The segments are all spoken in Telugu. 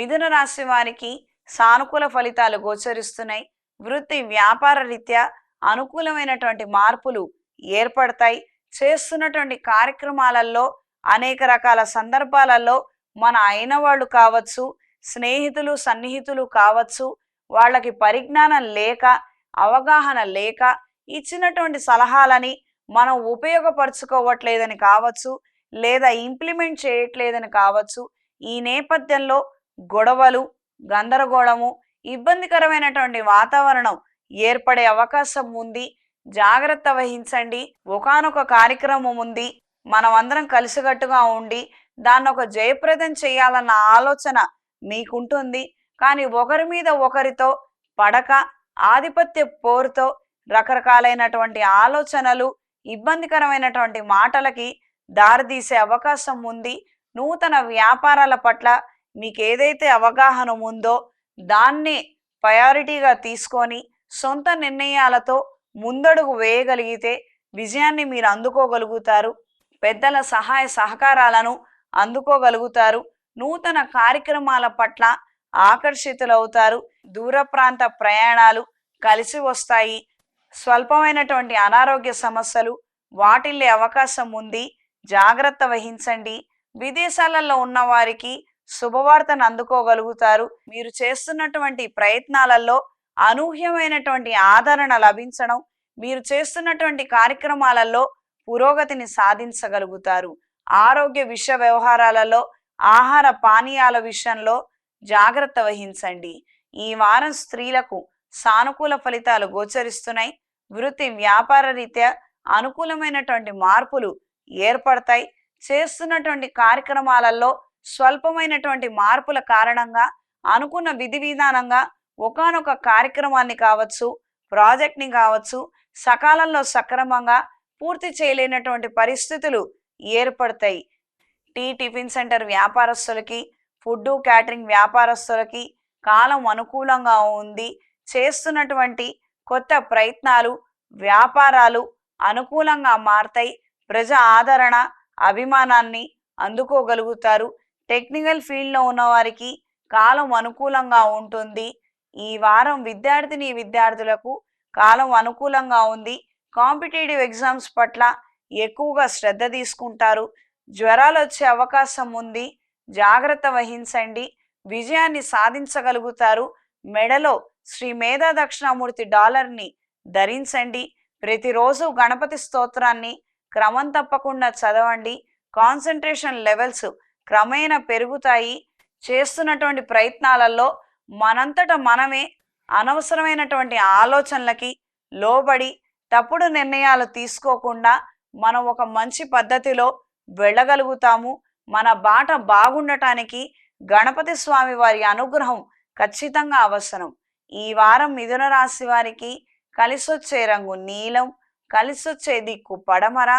మిథున రాశి వారికి సానుకూల ఫలితాలు గోచరిస్తున్నాయి. వృత్తి వ్యాపార రీత్యా అనుకూలమైనటువంటి మార్పులు ఏర్పడతాయి. చేస్తున్నటువంటి కార్యక్రమాలలో అనేక రకాల సందర్భాలలో మన అయిన వాళ్ళు కావచ్చు స్నేహితులు సన్నిహితులు కావచ్చు వాళ్ళకి పరిజ్ఞానం లేక అవగాహన లేక ఇచ్చినటువంటి సలహాలని మనం ఉపయోగపరుచుకోవట్లేదని కావచ్చు లేదా ఇంప్లిమెంట్ చేయట్లేదని కావచ్చు ఈ నేపథ్యంలో గొడవలు గందరగోళము ఇబ్బందికరమైనటువంటి వాతావరణం ఏర్పడే అవకాశం ఉంది. జాగ్రత్త వహించండి. ఒకానొక కార్యక్రమం ఉంది. మనం అందరం కలిసికట్టుగా ఉండి దాన్ని ఒక జయప్రదం చేయాలన్న ఆలోచన మీకుంటుంది. కానీ ఒకరి మీద ఒకరితో పడక ఆధిపత్య పోరుతో రకరకాలైనటువంటి ఆలోచనలు ఇబ్బందికరమైనటువంటి మాటలకి దారితీసే అవకాశం ఉంది. నూతన వ్యాపారాల పట్ల మీకు ఏదైతే అవగాహన ఉందో దాన్ని ప్రయారిటీగా తీసుకొని సొంత నిర్ణయాలతో ముందడుగు వేయగలిగితే విజయాన్ని మీరు అందుకోగలుగుతారు. పెద్దల సహాయ సహకారాలను అందుకోగలుగుతారు. నూతన కార్యక్రమాల పట్ల ఆకర్షితులవుతారు. దూర ప్రాంత ప్రయాణాలు కలిసి వస్తాయి. స్వల్పమైనటువంటి అనారోగ్య సమస్యలు వాటిల్లే అవకాశం ఉంది. జాగ్రత్త వహించండి. విదేశాలలో ఉన్న వారికి శుభవార్తను అందుకోగలుగుతారు. మీరు చేస్తున్నటువంటి ప్రయత్నాలలో అనూహ్యమైనటువంటి ఆదరణ లభించడం మీరు చేస్తున్నటువంటి కార్యక్రమాలలో పురోగతిని సాధించగలుగుతారు. ఆరోగ్య విషయ వ్యవహారాలలో ఆహార పానీయాల విషయంలో జాగ్రత్త వహించండి. ఈ వారం స్త్రీలకు సానుకూల ఫలితాలు గోచరిస్తున్నాయి. వృత్తి వ్యాపార రీత్యా అనుకూలమైనటువంటి మార్పులు ఏర్పడతాయి. చేస్తున్నటువంటి కార్యక్రమాలలో స్వల్పమైనటువంటి మార్పుల కారణంగా అనుకున్న విధి విధానంగా ఒకానొక కార్యక్రమాన్ని కావచ్చు ప్రాజెక్ట్ని కావచ్చు సకాలంలో సక్రమంగా పూర్తి చేయలేనటువంటి పరిస్థితులు ఏర్పడతాయి. టీ టిఫిన్ సెంటర్ వ్యాపారస్తులకి ఫుడ్ క్యాటరింగ్ వ్యాపారస్తులకి కాలం అనుకూలంగా ఉంది. చేస్తున్నటువంటి కొత్త ప్రయత్నాలు వ్యాపారాలు అనుకూలంగా మారతాయి. ప్రజా ఆదరణ అభిమానాన్ని అందుకోగలుగుతారు. టెక్నికల్ ఫీల్డ్లో ఉన్న వారికి కాలం అనుకూలంగా ఉంటుంది. ఈ వారం విద్యార్థిని విద్యార్థులకు కాలం అనుకూలంగా ఉంది. కాంపిటేటివ్ ఎగ్జామ్స్ పట్ల ఎక్కువగా శ్రద్ధ తీసుకుంటారు. జ్వరాలు వచ్చే అవకాశం ఉంది. జాగ్రత్త వహించండి. విజయాన్ని సాధించగలుగుతారు. మెడలో శ్రీ మేధా దక్షిణామూర్తి డాలర్ని ధరించండి. ప్రతిరోజు గణపతి స్తోత్రాన్ని క్రమం తప్పకుండా చదవండి. కాన్సన్ట్రేషన్ లెవెల్స్ క్రమేణా పెరుగుతాయి. చేస్తున్నటువంటి ప్రయత్నాలలో మనంతట మనమే అనవసరమైనటువంటి ఆలోచనలకి లోబడి తప్పుడు నిర్ణయాలు తీసుకోకుండా మనం ఒక మంచి పద్ధతిలో వెళ్ళగలుగుతాము. మన బాట బాగుండటానికి గణపతి స్వామి వారి అనుగ్రహం ఖచ్చితంగా అవసరం. ఈ వారం మిథున రాశి వారికి కలిసొచ్చే రంగు నీలం కలిసొచ్చే దిక్కు పడమర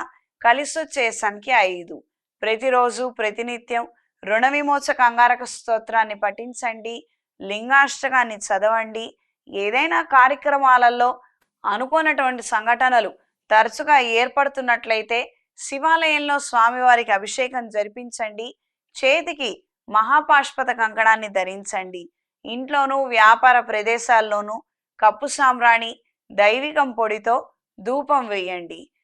కలిసొచ్చే సంఖ్య ఐదు. ప్రతిరోజు ప్రతినిత్యం రుణ విమోచక అంగారక స్తోత్రాన్ని పఠించండి లింగాష్టకాన్ని చదవండి. ఏదైనా కార్యక్రమాలలో అనుకోనటువంటి సంఘటనలు తరచుగా ఏర్పడుతున్నట్లయితే శివాలయంలో స్వామివారికి అభిషేకం జరిపించండి. చేతికి మహాపాష్పత కంకణాన్ని ధరించండి. ఇంట్లోనూ వ్యాపార ప్రదేశాల్లోనూ కప్పు సాంబ్రాణి దైవికం పొడితో ధూపం వేయండి.